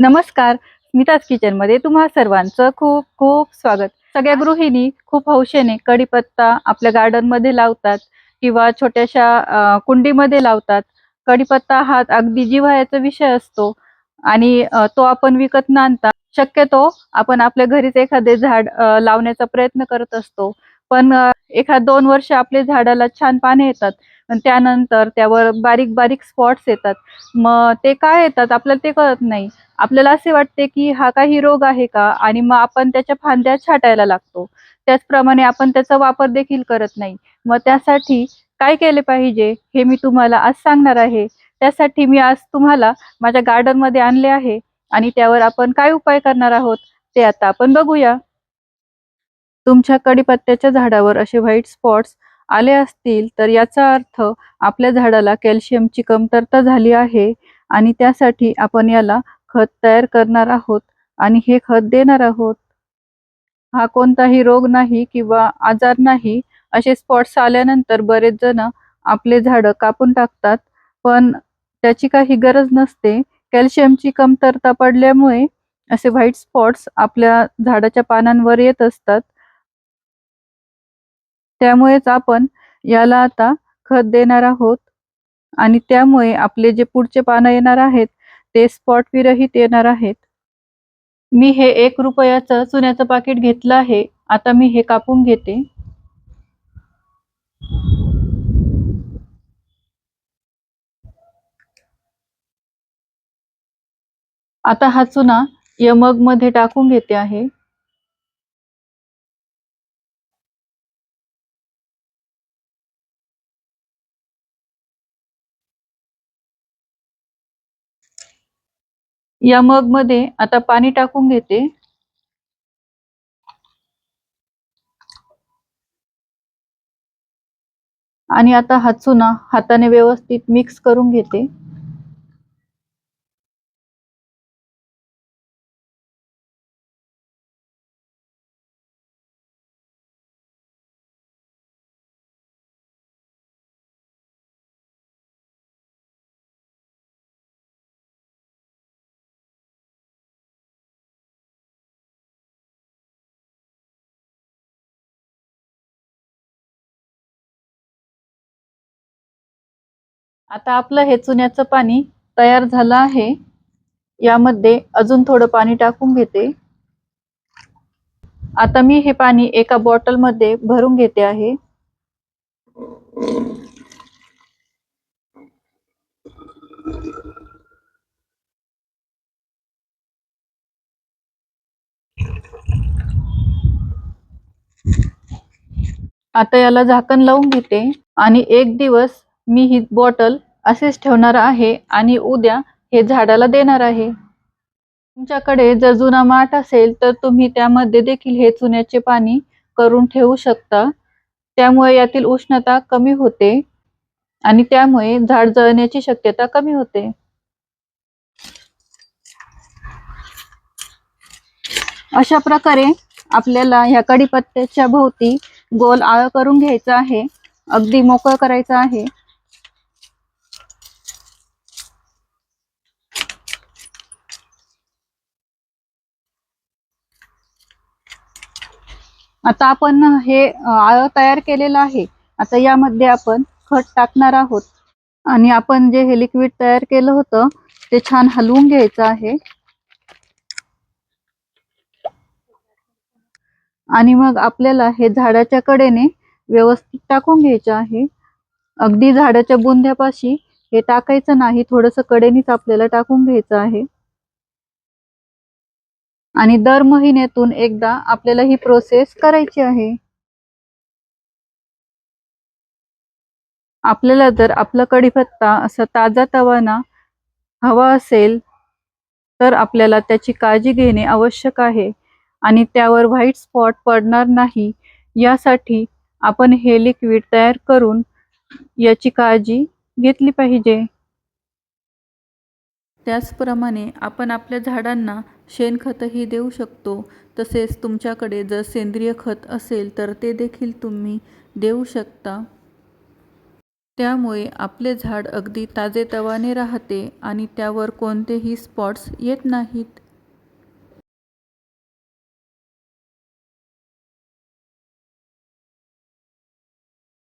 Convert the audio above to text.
नमस्कार स्मिताज किचनमध्ये तुम्हा सर्वांचं खूप खूप स्वागत. सगळ्या गृहिणी खूप हौशेने कढीपत्ता आपल्या गार्डनमध्ये लावतात किंवा छोट्याशा कुंडीमध्ये लावतात. कढीपत्ता हा अगदी जिव्हाळ्याचा विषय असतो आणि तो आपण विकत न आणता शक्यतो आपण आपल्या घरीच एखादे झाड लावण्याचा प्रयत्न करत असतो. पण एखाद दोन वर्ष आपल्या झाडाला छान पाने येतात. त्यानंतर त्यावर बारीक बारीक स्पॉट्स येतात. मग ते काय येतात आपल्याला ते कळत नाही. आपल्याला असे वाटते की हा काही रोग आहे का? आणि मग आपण त्याच्या फांद्या छाटायला लागतो. त्याचप्रमाणे आपण त्याचा वापर देखील करत नाही. मग त्यासाठी काय केले पाहिजे? हे मी तुम्हाला आज सांगणार आहे. त्यासाठी मी आज तुम्हाला माझ्या गार्डनमध्ये आणले आहे. आणि त्यावर आपण काय उपाय करणार आहोत? ते आता आपण बघूया. तुमच्या कडीपत्त्याच्या झाडावर असे व्हाईट स्पॉट्स आले असतील तर याचा अर्थ आपल्या झाडाला कॅल्शियमची कमतरता झाली आहे आणि त्यासाठी आपण याला खत तयार करणार आहोत आणि हे खत देणार आहोत. हा कोणताही रोग नाही किंवा आजार नाही असे स्पॉट्स आल्यानंतर बरेच जण आपले झाड कापून टाकतात पण त्याची काही गरज नसते. कॅल्शियमची कमतरता पडल्यामुळे असे व्हाईट स्पॉट्स आपल्या झाडाच्या पानांवर येत असतात. त्यामुळेच आपण याला आता खत देणार आहोत. आणि त्यामुळे आपले जे पुढचे पानं येणार आहेत ते स्पॉट विरहित येणार आहेत. मी हे एक रुपयाचं चुन्याचं पाकिट घेतलं आहे. आता मी हे कापून घेते. आता हा चुना या मग मध्ये टाकून घेते आहे. या मग मध्ये आता पाणी टाकून घेते. आणि आता हा चुना हाताने व्यवस्थित मिक्स करून घेते. आता आपलं हे चुन्याचं पाणी तयार झालं आहे. यामध्ये अजून थोडं पाणी टाकून घेते. आता मी हे पाणी एका बॉटलमध्ये भरून घेते आहे. आता याला झाकण लावून घेते आणि एक दिवस मी ही बॉटल असेच ठेवणार आहे आणि उद्या हे झाडाला देणार आहे. तुमच्याकडे जर जुना माठ असेल तर तुम्ही त्यामध्ये देखील हे चुन्याचे पाणी करून ठेवू शकता. त्यामुळे यातील उष्णता कमी होते आणि त्यामुळे झाड जळण्याची शक्यता कमी होते. अशा प्रकारे आपल्याला ह्या कडीपत्त्याच्या भोवती गोल आळ करून घ्यायचा आहे. अगदी मोकळ करायचं आहे. आता आपण हे आळ तयार केलेलं आहे. आता यामध्ये आपण खत टाकणार आहोत. आणि आपण जे हे लिक्विड तयार केलं होतं ते छान हलवून घ्यायचं आहे. आणि मग आपल्याला हे झाडाच्या कडेने व्यवस्थित टाकून घ्यायचं आहे. अगदी झाडाच्या बुंध्यापाशी हे टाकायचं नाही थोडस कडेनीच आपल्याला टाकून घ्यायचं आहे. आणि दर महिन्यातून एकदा आपल्याला ही प्रोसेस करायची आहे. आपल्याला जर आपला कढीपत्ता असा ताजा तवाना हवा असेल तर आपल्याला त्याची काळजी घेणे आवश्यक आहे आणि त्यावर व्हाईट स्पॉट पडणार नाही. यासाठी आपण हे लिक्विड तयार करून याची काळजी घेतली पाहिजे. त्याचप्रमाणे आपण आपल्या झाडांना शेणखतही देऊ शकतो. तसेच तुमच्याकडे जर सेंद्रिय खत असेल तर ते देखील तुम्ही देऊ शकता. त्यामुळे आपले झाड अगदी ताजेतवाने राहते आणि त्यावर कोणतेही स्पॉट्स येत नाहीत.